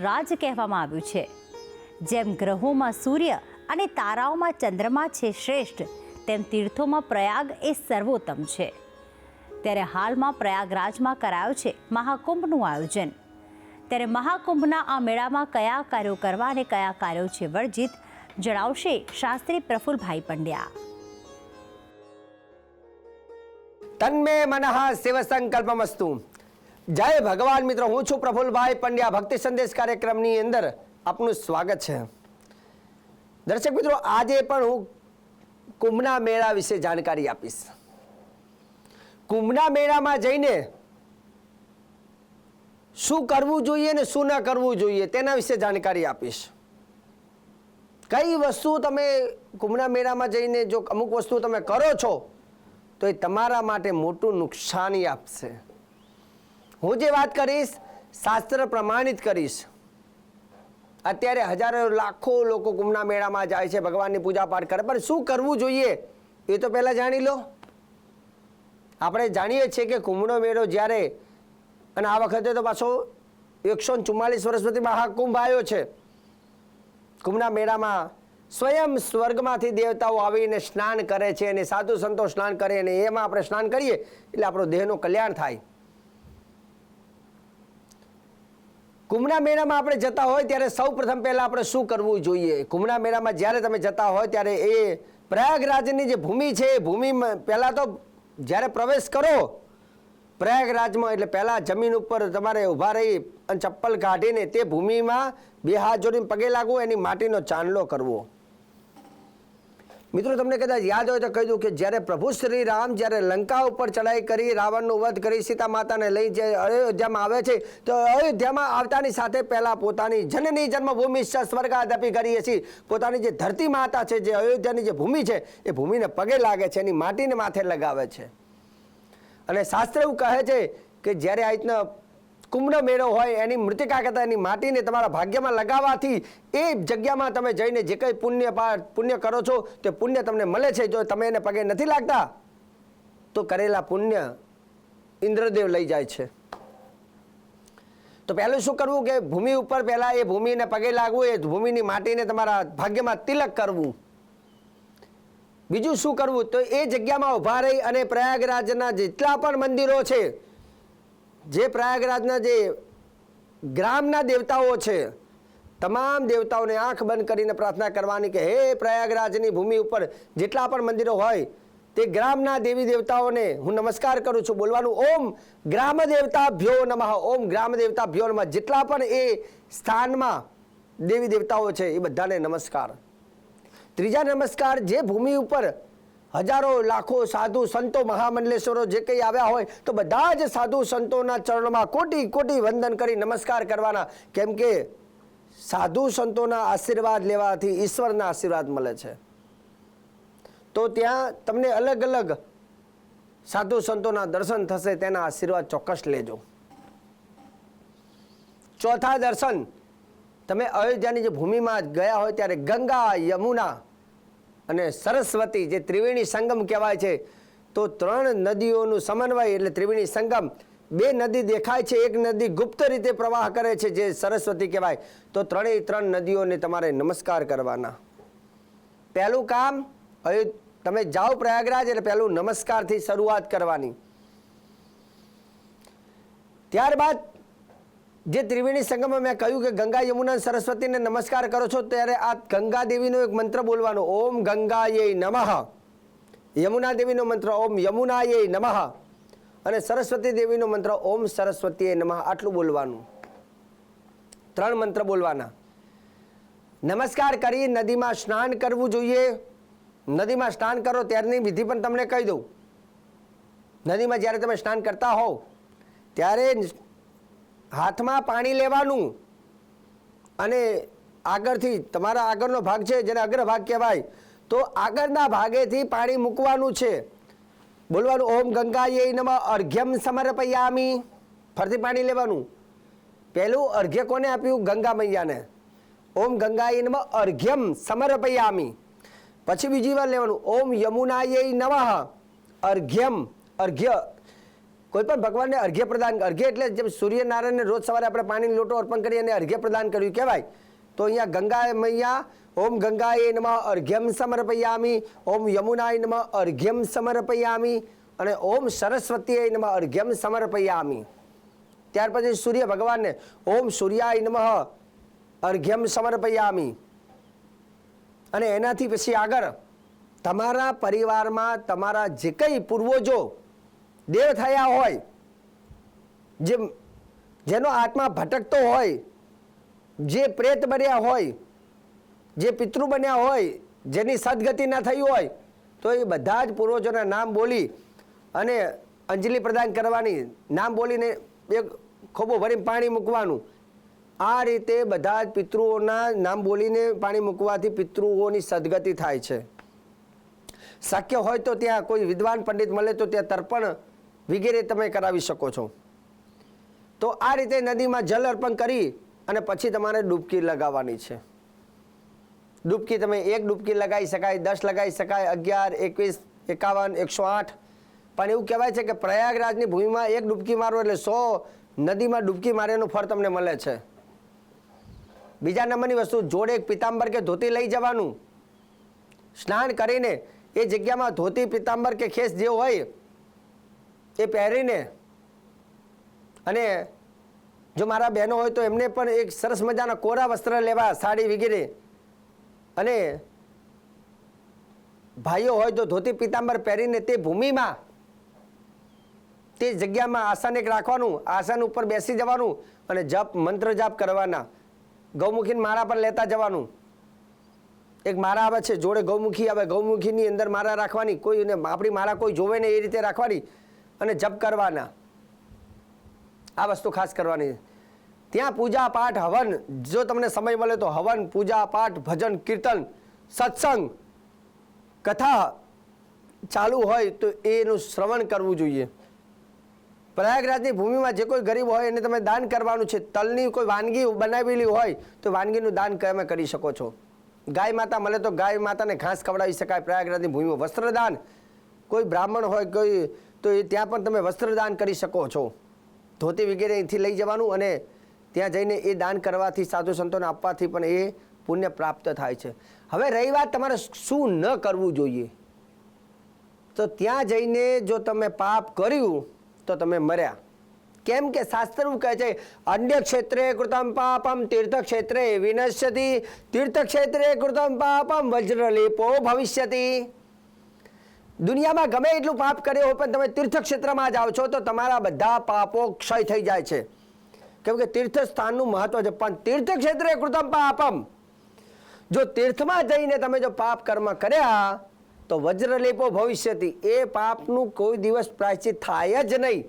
રાજ કહેવામાં આવ્યું છે. જેમ ગ્રહોમાં સૂર્ય અને તારાઓમાં ચંદ્રમા છે શ્રેષ્ઠ, તેમ તીર્થોમાં પ્રયાગ એ સર્વોત્તમ છે. ત્યારે હાલમાં પ્રયાગરાજમાં કરાયો છે મહાકુંભનું આયોજન. ત્યારે મહાકુંભના આ મેળામાં કયા કાર્યો કરવા અને કયા કાર્યો છે વર્જિત, જણાવશે શાસ્ત્રી પ્રફુલભાઈ પંડ્યા. તન્મે મનઃ શિવ સંકલ્પમસ્તુ. જય ભગવાન મિત્રો, હું છું પ્રફુલભાઈ પંડ્યા. ભક્તિ સંદેશ કાર્યક્રમની અંદર આપનું સ્વાગત છે. દર્શક મિત્રો, આજે પણ હું કુંભના મેળા વિશે જાણકારી આપીશ. કુંભના મેળામાં જઈને શું કરવું જોઈએ ને શું ન કરવું જોઈએ તેના વિશે જાણકારી આપીશ. કઈ વસ્તુ તમે કુંભના મેળામાં જઈને જો અમુક વસ્તુ તમે કરો છો, તો એ તમારા માટે મોટું નુકસાની આપશે. હું જે વાત કરીશ, શાસ્ત્ર પ્રમાણિત કરીશ. અત્યારે હજારો લાખો લોકો કુંભના મેળામાં જાય છે, ભગવાનની પૂજા પાઠ કરે, પણ શું કરવું જોઈએ? એ તો પહેલાં જાણી લો. આપણે જાણીએ છીએ કે કુંભનો મેળો જ્યારે, અને આ વખતે તો પાછો એકસો ચુમ્માલીસ વર્ષ પછી મહાકુંભ આવ્યો છે. કુંભના મેળામાં સ્વયં સ્વર્ગમાંથી દેવતાઓ આવીને સ્નાન કરે છે, અને સાધુ સંતો સ્નાન કરે, અને એમાં આપણે સ્નાન કરીએ, એટલે આપણો દેહનું કલ્યાણ થાય. કુંભના મેળામાં આપણે જતા હોય ત્યારે સૌ પ્રથમ પહેલાં આપણે શું કરવું જોઈએ? કુંભના મેળામાં જ્યારે તમે જતા હોય ત્યારે એ પ્રયાગરાજની જે ભૂમિ છે, એ ભૂમિ પહેલાં તો જ્યારે પ્રવેશ કરો, પ્રયાગરાજમાં એટલે પહેલાં જમીન ઉપર તમારે ઊભા રહી અને ચપ્પલ કાઢીને તે ભૂમિમાં બે હાથ જોડીને પગે લાગવું, એની માટીનો ચાંદલો કરવો. મિત્રો, તમને કદાચ યાદ હોય તો કહી દઉં કે જ્યારે પ્રભુ શ્રી રામ જ્યારે લંકા ઉપર ચડાઈ કરી રાવણનો વધ કરી સીતા માતાને લઈ જે અયોધ્યામાં આવે છે, તો અયોધ્યામાં આવતાની સાથે પહેલાં પોતાની જનની જન્મભૂમિ સ્વર્ગાદપી કરીએ છીએ પોતાની જે ધરતી માતા છે, જે અયોધ્યાની જે ભૂમિ છે, એ ભૂમિને પગે લાગે છે, એની માટીને માથે લગાવે છે. અને શાસ્ત્ર એવું કહે છે કે જ્યારે આ રીતના કુંભનો મેળો હોય, એની મૃતિકા કરતા એની માટીને તમારા ભાગ્યમાં લગાવવાથી એ જગ્યામાં તમે જઈને જે કંઈ પુણ્ય પુણ્ય કરો છો, તે પુણ્ય તમને મળે છે. જો તમે એને પગે નથી લાગતા, તો કરેલા પુણ્ય ઇન્દ્રદેવ લઈ જાય છે. તો પહેલું શું કરવું કે ભૂમિ ઉપર પહેલાં એ ભૂમિને પગે લાગવું, એ ભૂમિની માટીને તમારા ભાગ્યમાં તિલક કરવું. બીજું શું કરવું? તો એ જગ્યામાં ઊભા રહી અને પ્રયાગરાજના જેટલા પણ મંદિરો છે જે પ્રયાગરાજના જે ગ્રામના દેવતાઓ છે, તમામ દેવતાઓને આંખ બંધ કરીને પ્રાર્થના કરવાની કે, હે પ્રયાગરાજની ભૂમિ ઉપર જેટલા પણ મંદિરો હોય, તે ગ્રામના દેવી દેવતાઓને હું નમસ્કાર કરું છું. બોલવાનું, ઓમ ગ્રામ દેવતા ભ્યો નમઃ. ઓમ ગ્રામ દેવતા ભ્યો નમઃ. જેટલા પણ એ સ્થાનમાં દેવી દેવતાઓ છે, એ બધાને નમસ્કાર. ત્રીજા નમસ્કાર, જે ભૂમિ ઉપર હજારો લાખો સાધુ સંતો મહામંડલેશ્વરો જે કંઈ આવ્યા હોય તો બધા જ સાધુ સંતોના ચરણોમાં કોટી કોટી વંદન કરી નમસ્કાર કરવાના. કેમ કે સાધુ સંતોના આશીર્વાદ લેવાથી ઈશ્વરના આશીર્વાદ મળે છે. તો ત્યાં તમને અલગ અલગ સાધુ સંતોના દર્શન થશે, તેના આશીર્વાદ ચોક્કસ લેજો. ચોથા દર્શન, તમે અયોધ્યાની જે ભૂમિમાં ગયા હોય ત્યારે ગંગા યમુના અને સરસ્વતી જે ત્રિવેણી સંગમ કહેવાય છે, તો ત્રણ નદીઓનું સમન્વય એટલે ત્રિવેણી સંગમ. બે નદી દેખાય છે, એક નદી ગુપ્ત રીતે પ્રવાહ કરે છે, જે સરસ્વતી કહેવાય. તો ત્રણેય ત્રણ નદીઓને તમારે નમસ્કાર કરવાના. પહેલું કામ, હવે તમે જાઓ પ્રયાગરાજ, એટલે પહેલું નમસ્કારથી શરૂઆત કરવાની. ત્યારબાદ જે ત્રિવેણી સંગમમાં મેં કહ્યું કે ગંગા યમુના સરસ્વતીને નમસ્કાર કરો છો, ત્યારે આ ગંગા દેવીનો એક મંત્ર બોલવાનો. ઓમ ગંગાયે નમઃ. યમુના દેવીનો મંત્ર ઓમ યમુનાયે નમઃ અને સરસ્વતી દેવીનો મંત્ર ઓમ સરસ્વતીએ નમઃ. આટલું બોલવાનું. ત્રણ મંત્ર બોલવાના. નમસ્કાર કરી નદીમાં સ્નાન કરવું જોઈએ. નદીમાં સ્નાન કરો ત્યારની વિધિ પણ તમને કહી દઉં. નદીમાં જ્યારે તમે સ્નાન કરતા હોવ, ત્યારે હાથમાં પાણી લેવાનું અને આગળથી તમારા આગળનો ભાગ છે, જેને અગ્રભાગ કહેવાય, તો આગળના ભાગેથી પાણી મૂકવાનું છે. બોલવાનું, ઓમ ગંગાએ નમઃ, અર્ઘ્યમ સમર્પયામી. ફરતી પાણી લેવાનું. પહેલું અર્ઘ્ય કોને આપ્યું? ગંગા મૈયાને. ઓમ ગંગાયે નમઃ, અર્ઘ્યમ સમર્પયામી. પછી બીજી વાર લેવાનું, ઓમ યમુનાય નમઃ, અર્ઘ્યમ. અર્ઘ્ય કોઈ પણ ભગવાનને અર્ઘ્ય પ્રદાન અર્ઘ્ય એટલે જેમ સૂર્યનારાયણને રોજ સવારે આપણે પાણીનો લોટો અર્પણ કરી અને અર્ઘ્ય પ્રદાન કર્યું કહેવાય. તો અહીંયા ગંગા મૈયા, ઓમ ગંગાએ નમઃ, અર્ઘ્યમ સમર્પયામી, ઓમ યમુનાય નમઃ, અર્ઘ્યમ સમર્પયામી અને ઓમ સરસ્વતીએ નમઃ, અર્ઘ્યમ સમર્પયામી. ત્યાર પછી સૂર્ય ભગવાનને ઓમ સૂર્યાય નમઃ, અર્ઘ્યમ સમર્પયામી. અને એનાથી પછી આગળ તમારા પરિવારમાં તમારા જે કંઈ પૂર્વજો દેવ થયા હોય જે જેનો આત્મા ભટકતો હોય, જે પ્રેત બન્યા હોય, જે પિતૃ બન્યા હોય, જેની સદગતિ ના થઈ હોય, તો એ બધા જ પૂર્વજોના નામ બોલી અને અંજલિ પ્રદાન કરવાની, નામ બોલીને એક ખોબો ભરીને પાણી મૂકવાનું. આ રીતે બધા જ પિતૃઓના નામ બોલીને પાણી મૂકવાથી પિતૃઓની સદગતિ થાય છે. શક્ય હોય તો ત્યાં કોઈ વિદ્વાન પંડિત મળે તો ત્યાં તર્પણ વગેરે તમે કરાવી શકો છો. તો આ રીતે નદીમાં જલ અર્પણ કરી અને પછી તમારે ડૂબકી લગાવવાની છે. ડૂબકી તમે એક ડૂબકી લગાવી શકાય, દસ લગાવી શકાય, અગિયાર, એકવીસ, એકાવન, એકસો આઠ. પણ એવું કહેવાય છે કે પ્રયાગરાજની ભૂમિમાં એક ડૂબકી મારો એટલે સો નદીમાં ડૂબકી માર્યાનું ફળ તમને મળે છે. બીજા નંબરની વસ્તુ, જોડે એક પિતાંબર કે ધોતી લઈ જવાનું. સ્નાન કરીને એ જગ્યામાં ધોતી, પિતાંબર કે ખેસ જે હોય એ પહેરીને અને જો મારા બહેનો હોય તો એમને પણ એક સરસ મજાના કોરા વસ્ત્ર લેવા સાડી વગેરે. અને ભાઈઓ હોય તો ધોતી પિતાંબર પહેરીને તે ભૂમિમાં, તે જગ્યામાં આસન એક રાખવાનું, આસન ઉપર બેસી જવાનું અને જપ, મંત્ર જાપ કરવાના. ગૌમુખીને મારા પર લેતા જવાનું. એક મારા આવે છે, જોડે ગૌમુખી આવે, ગૌમુખીની અંદર મારા રાખવાની. કોઈને આપણી મારા કોઈ જોવે ને એ રીતે રાખવાની. અને જપ કરવાના. આ વસ્તુ ખાસ કરવાની. ત્યાં પૂજા પાઠ, હવન. જો તમને સમય મળે તો હવન, પૂજા પાઠ, ભજન, કીર્તન, સત્સંગ, કથા ચાલુ હોય તો એનું શ્રવણ કરવું જોઈએ. પ્રયાગરાજની ભૂમિમાં જે કોઈ ગરીબ હોય એને તમે દાન કરવાનું છે, તલની કોઈ વાનગી બનાવેલી હોય તો વાનગીનું દાન તમે કરી શકો છો. ગાય માતા મળે તો ગાય માતાને ઘાસ ખવડાવી શકાય પ્રયાગરાજની ભૂમિમાં. વસ્ત્રદાન. કોઈ બ્રાહ્મણ હોય, કોઈ તો એ ત્યાં પણ તમે વસ્ત્રદાન કરી શકો છો. ધોતી વગેરે અહીંથી લઈ જવાનું અને ત્યાં જઈને એ દાન કરવાથી, સાધુ સંતોને આપવાથી પણ એ પુણ્ય પ્રાપ્ત થાય છે. હવે રહી વાત તમારે શું ન કરવું જોઈએ? તો ત્યાં જઈને જો તમે પાપ કર્યું, તો તમે મર્યા. કેમ કે શાસ્ત્ર કહે છે, અન્ય ક્ષેત્રે કૃતમ પાપમ તીર્થ ક્ષેત્રે વિનશ્યતિ તીર્થ ક્ષેત્રે કૃતમ પાપમ વજ્રલેપો ભવિષ્યતિ. દુનિયામાં ગમે એટલું પાપ કર્યો હોય પણ તમે તીર્થક્ષેત્રમાં જાઓ છો તો તમારા બધા પાપો ક્ષય થઈ જાય છે. કેમ કે તીર્થસ્થાનનું મહત્વ છે, પણ તીર્થક્ષેત્રે કૃતમ પાપમ. જો તીર્થમાં જઈને તમે જો પાપ કર્મ કર્યા, તો વજ્રલેપો ભવિષ્યથી. એ પાપનું કોઈ દિવસ પ્રાયશ્ચિત થાય જ નહીં.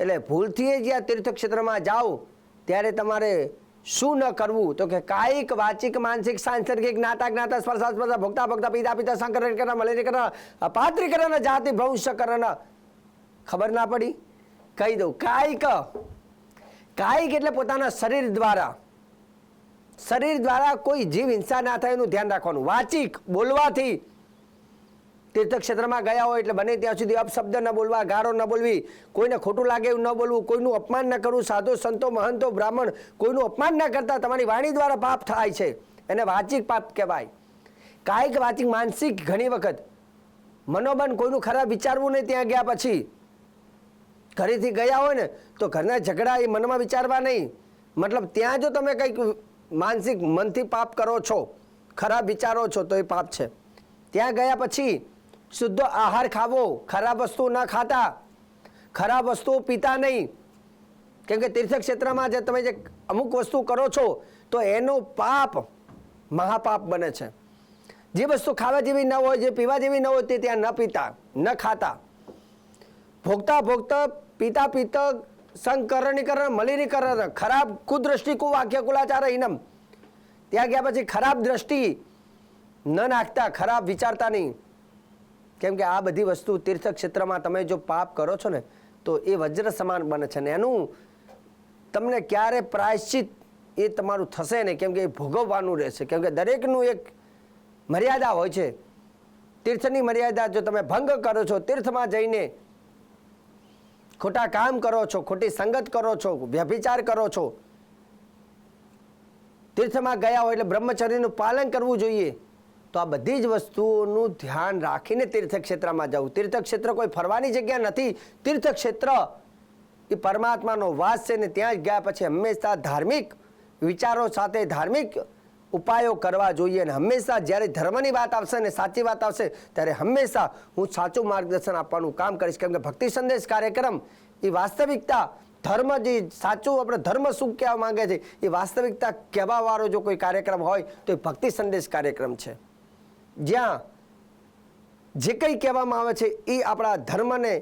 એટલે ભૂલથી જ્યાં તીર્થક્ષેત્રમાં જાઓ, ત્યારે તમારે શું ન કરવું? તો કે કાયિક વાચિક માનસિક સાંસર્ગિક નાતા જ્ઞાતા સ્પર્શા સ્પર્શા ભોગતા ભોગતા પીતા પીતા સંકરણ કરના મલેરી કરના અપાત્રી કરના જાતિ ભ્રંશ કરના ખબર ના પડી? કહી દઉં. કાયિક. કાયિક એટલે પોતાના શરીર દ્વારા. શરીર દ્વારા કોઈ જીવ હિંસા ના થાય એનું ધ્યાન રાખવાનું. વાચિક બોલવાથી તીર્થક્ષેત્રમાં ગયા હોય એટલે બને ત્યાં સુધી અપશબ્દ ન બોલવા, ગારો ન બોલવી. કોઈને ખોટું લાગે એવું ન બોલવું, કોઈનું અપમાન ન કરવું. સાધુ, સંતો, મહંતો, બ્રાહ્મણ કોઈનું અપમાન ન કરતા. તમારી વાણી દ્વારા પાપ થાય છે. એને વાચિક પાપ કહેવાય. કાયિક વાચિક માનસિક ઘણી વખત મનોબન કોઈનું ખરાબ વિચારવું નહીં ત્યાં ગયા પછી. ઘરેથી ગયા હોય ને, તો ઘરના ઝઘડા એ મનમાં વિચારવા નહીં. મતલબ ત્યાં જો તમે કંઈક માનસિક મનથી પાપ કરો છો, ખરાબ વિચારો છો, તો એ પાપ છે. ત્યાં ગયા પછી શુદ્ધ આહાર ખાવો, ખરાબ વસ્તુ ન ખાતા, ખરાબ વસ્તુ પીતા નહીં. કેમ કે તીર્થક્ષેત્રમાં જે તમે જે અમુક વસ્તુ કરો છો, તો એનો પાપ મહાપાપ બને છે. જે વસ્તુ ખાવા જેવી ન હોય, જે પીવા જેવી ન હોય, તે ત્યાં ન પીતા, ન ખાતા. ભોગતા ભોગતા, પીતા પીતા સંકરણીકરણ, મલિનીકરણ, ખરાબ કુદ્રષ્ટિ કુવાક્ય કુલાચાર ઇનમ ત્યાં ગયા પછી ખરાબ દ્રષ્ટિ ન નાખતા, ખરાબ વિચારતા નહીં. કેમ કે આ બધી વસ્તુ તીર્થ ક્ષેત્રમાં તમે જો પાપ કરો છો ને, તો એ વજ્ર સમાન બને છે ને એનું તમને ક્યારે પ્રાયશ્ચિત એ તમારું થશે ને કેમ કે એ ભોગવવાનું રહેશે. કેમ કે દરેકનું એક મર્યાદા હોય છે. તીર્થની મર્યાદા જો તમે ભંગ કરો છો, તીર્થમાં જઈને ખોટા કામ કરો છો, ખોટી સંગત કરો છો, વ્યભિચાર કરો છો, તીર્થમાં ગયા હોય એટલે બ્રહ્મચર્યનું પાલન કરવું જોઈએ. તો આ બધી જ વસ્તુઓનું ધ્યાન રાખીને તીર્થક્ષેત્રમાં જવું. તીર્થક્ષેત્ર કોઈ ફરવાની જગ્યા નથી. તીર્થક્ષેત્ર એ પરમાત્માનો વાસ છે ને ત્યાં જ ગયા પછી હંમેશા ધાર્મિક વિચારો સાથે ધાર્મિક ઉપાયો કરવા જોઈએ અને હંમેશા જ્યારે ધર્મની વાત આવશે ને સાચી વાત આવશે, ત્યારે હંમેશા હું સાચું માર્ગદર્શન આપવાનું કામ કરીશ. કેમ કે ભક્તિ સંદેશ કાર્યક્રમ એ વાસ્તવિકતા, ધર્મ જે સાચું આપણે ધર્મ શું કહેવા માંગે છે, એ વાસ્તવિકતા કહેવાવાળો જો કોઈ કાર્યક્રમ હોય તો એ ભક્તિ સંદેશ કાર્યક્રમ છે. જ્યાં જે કંઈ કહેવામાં આવે છે એ આપણા ધર્મને,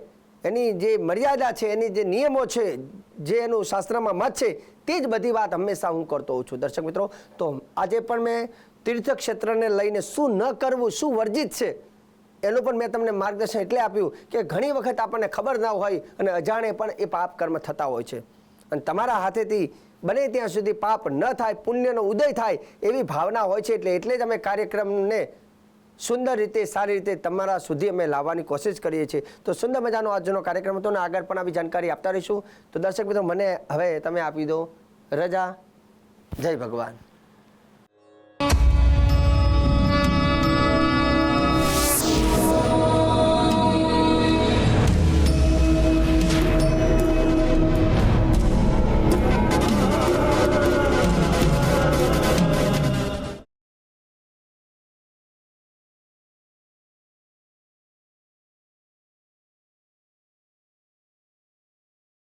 એની જે મર્યાદા છે, એની જે નિયમો છે, જે એનું શાસ્ત્રમાં મત છે, તે જ બધી વાત હંમેશા હું કરતો હોઉં છું. દર્શક મિત્રો, તો આજે પણ મેં તીર્થક્ષેત્રને લઈને શું ન કરવું, શું વર્જિત છે, એનું પણ મેં તમને માર્ગદર્શન એટલે આપ્યું કે ઘણી વખત આપણને ખબર ના હોય અને અજાણે પણ એ પાપ કર્મ થતા હોય છે. અને તમારા હાથેથી બને ત્યાં સુધી પાપ ન થાય, પુણ્યનો ઉદય થાય એવી ભાવના હોય છે, એટલે એટલે જ અમે કાર્યક્રમને સુંદર રીતે, સારી રીતે તમારા સુધી અમે લાવવાની કોશિશ કરીએ છીએ. તો સુંદર મજાનો આજનો કાર્યક્રમ હતો અને આગળ પણ આવી જાણકારી આપતા રહીશું. તો દર્શક મિત્રો, મને હવે તમે આપી દો રજા. જય ભગવાન.